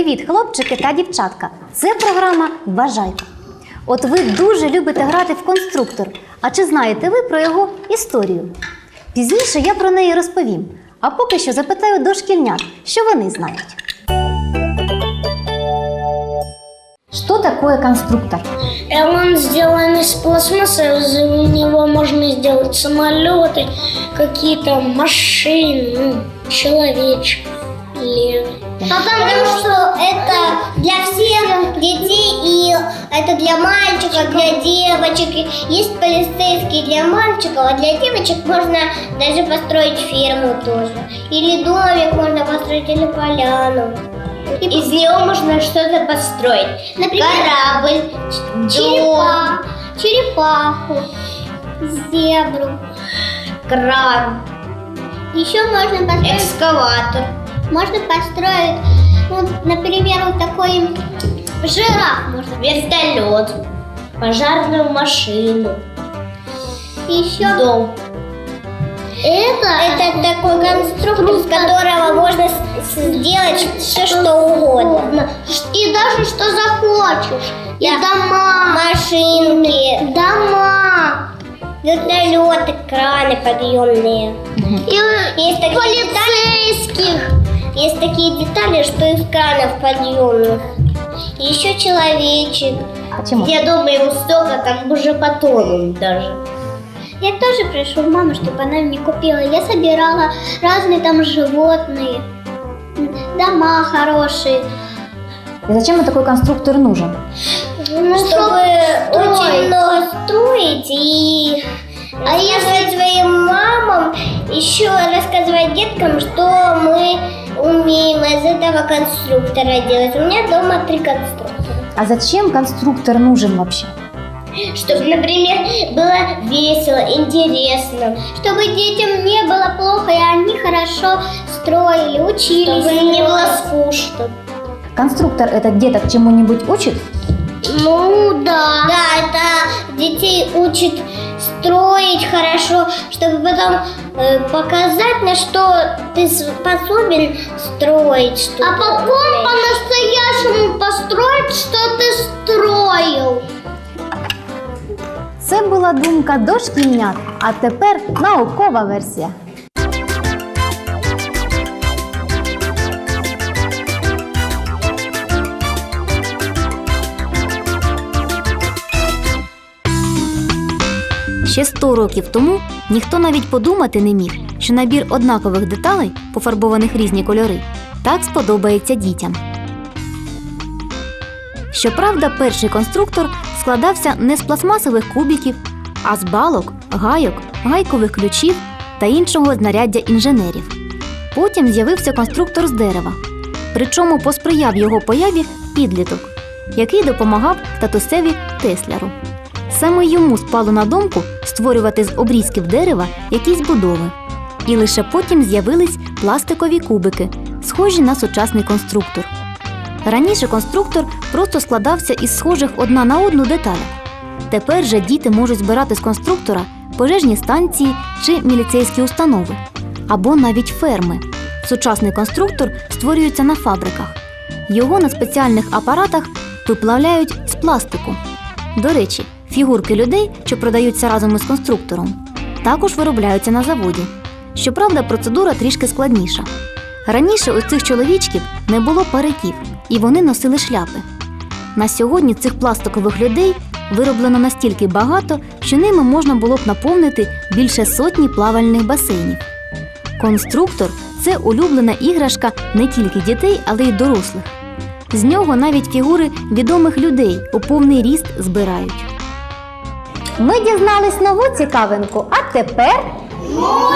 Привіт, хлопчики та дівчатка! Це програма Вважайте. От ви дуже любите грати в конструктор. А чи знаєте ви про його історію? Пізніше я про неї розповім. А поки що запитаю дошкільнят, що вони знають. Что такое конструктор? Он сделан из пластмассы, из него можно сделать самолеты, какие-то машины, ну, человечек. Лев. Потому что это для всех детей, и это для мальчиков, для девочек. Есть полицейские для мальчиков, а для девочек можно даже построить ферму тоже. Или домик можно построить, или поляну. Из него можно что-то построить. Например, корабль, черепа, черепаху, зебру, кран. Еще можно построить экскаватор. Можно построить, ну, например, вот такой жираф можно. Вертолет, пожарную машину. Еще дом. Это, это такой конструктор, из которого можно сделать все что угодно. И даже что захочешь. И дома. Машинки. Дома. Вертолеты, краны подъемные. И есть такие полицейских. Есть такие детали, что из кранов подъемных. Еще человечек. Почему? Я думаю, столько там уже потонут даже. Я тоже прошу маму, чтобы она мне купила. Я собирала разные там животные, дома хорошие. И зачем такой конструктор нужен? Ну, чтобы очень много строить и а если своим мамам еще рассказывать деткам, что мы умеем из этого конструктора делать. У меня дома три конструктора. А зачем конструктор нужен вообще? Чтобы, например, было весело, интересно. Чтобы детям не было плохо, и они хорошо строили, учились. Чтобы им не было скучно. Конструктор этот деток чему-нибудь учит? Ну да. Да, это детей учит строить хорошо, чтобы потом э, показать, на что ты способен строить что-то. А потом по-настоящему построить, что ты строил. Це була думка дошкільнят, а тепер наукова версія. Ще 100 років тому ніхто навіть подумати не міг, що набір однакових деталей, пофарбованих різні кольори, так сподобається дітям. Щоправда, перший конструктор складався не з пластмасових кубиків, а з балок, гайок, гайкових ключів та іншого знаряддя інженерів. Потім з'явився конструктор з дерева, причому посприяв його появі підліток, який допомагав татусеві Тесляру. Саме йому спало на думку створювати з обрізків дерева якісь будови. І лише потім з'явились пластикові кубики, схожі на сучасний конструктор. Раніше конструктор просто складався із схожих одна на одну деталей. Тепер же діти можуть збирати з конструктора пожежні станції чи міліцейські установи, або навіть ферми. Сучасний конструктор створюється на фабриках. Його на спеціальних апаратах виплавляють з пластику. До речі, фігурки людей, що продаються разом із конструктором, також виробляються на заводі. Щоправда, процедура трішки складніша. Раніше у цих чоловічків не було париків, і вони носили шляпи. На сьогодні цих пластикових людей вироблено настільки багато, що ними можна було б наповнити більше сотні плавальних басейнів. Конструктор це улюблена іграшка не тільки дітей, але й дорослих. З нього навіть фігури відомих людей у повний ріст збирають. Ми дізнались нову цікавинку, а тепер О,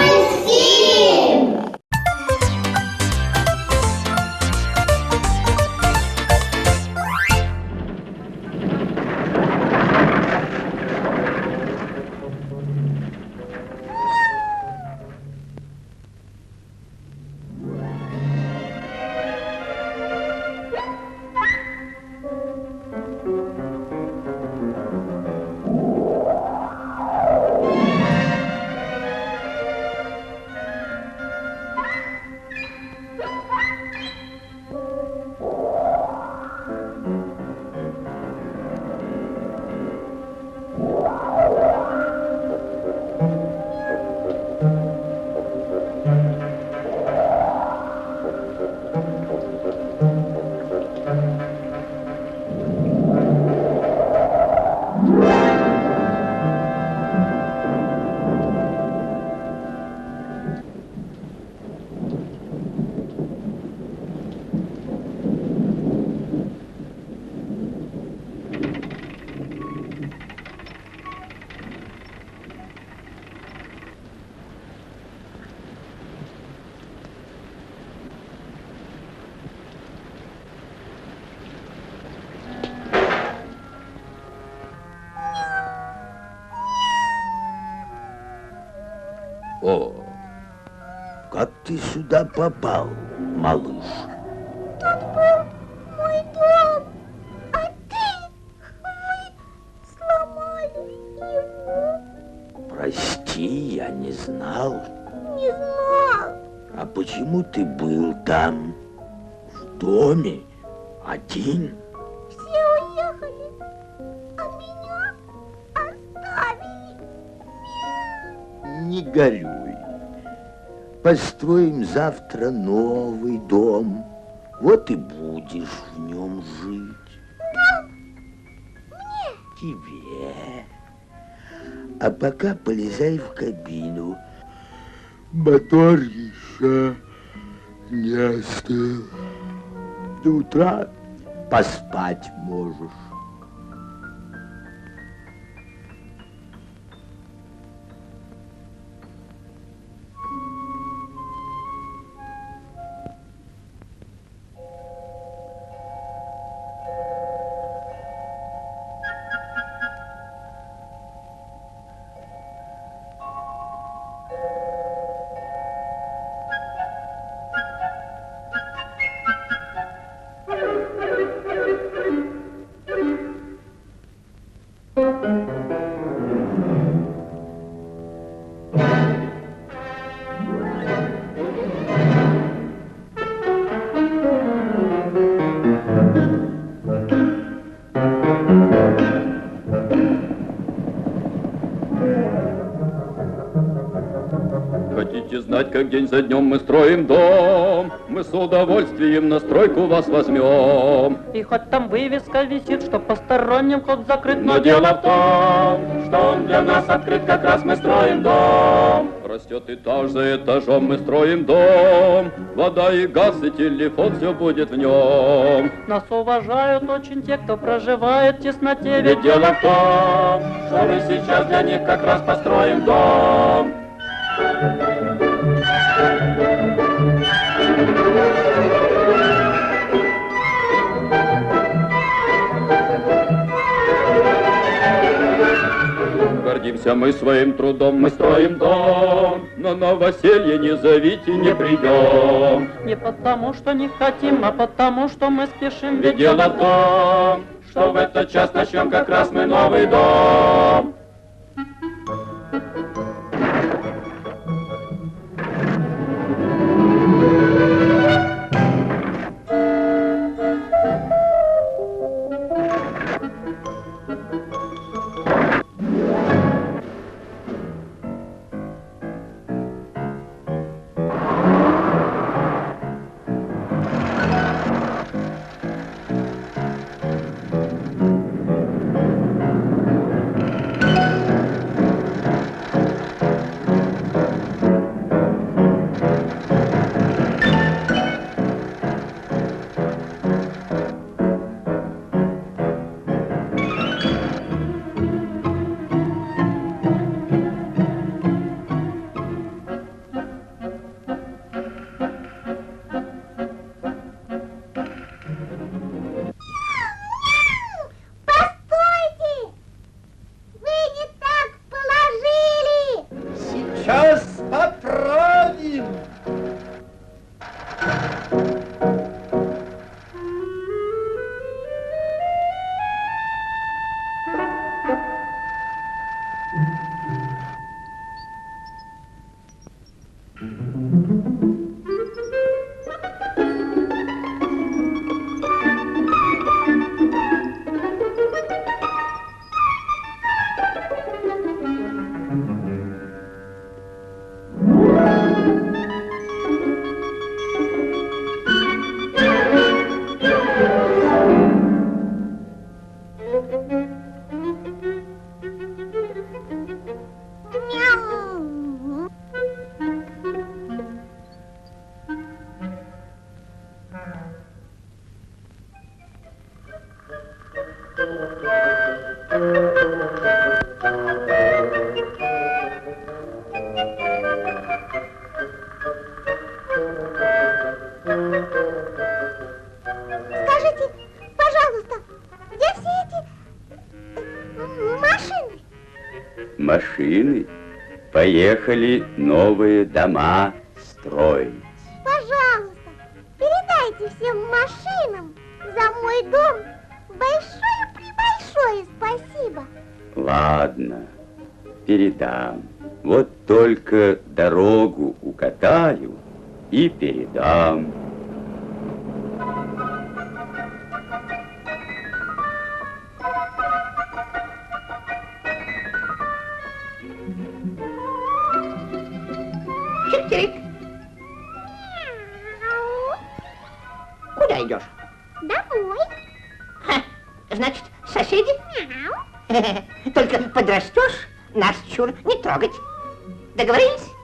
ты сюда попал, малыш? Мой дом, а ты, вы сломали его. Прости, я не знал. Не знал. А почему ты был там, в доме, один? Все уехали, а меня оставили. Не горюй. Построим завтра новый дом. Вот и будешь в нем жить. Тебе. А пока полезай в кабину. Мотор еще не остыл. До утра поспать можешь. Знать, как день за днем мы строим дом? Мы с удовольствием на стройку вас возьмем. И хоть там вывеска висит, что посторонним вход закрыт, Но дело в том, что он для нас открыт, как раз мы строим дом. Растет этаж за этажом, мы строим дом. Вода и газ, и телефон, все будет в нем. Нас уважают очень те, кто проживает в тесноте. Ведь дело в том, что мы сейчас для них как раз построим дом. Гордимся мы своим трудом, мы строим дом, но новоселье не зовите, не придем. Не потому, что не хотим, а потому, что мы спешим. Ведь дело в том, что в этот час начнем как раз мы новый дом. Скажите, пожалуйста, где все эти э, машины? Машины? Поехали новые дома строить. Пожалуйста, передайте всем машинам за мой дом большое-пребольшое спасибо. Ладно, передам. Вот только дорогу укатаю и передам. Только подрастешь, нас чур не трогать. Договорились?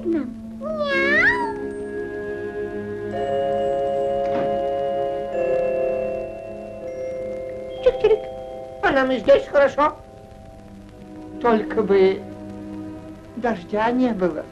К нам. Мяу. Чик-чирик. А нам и здесь хорошо. Только бы дождя не было.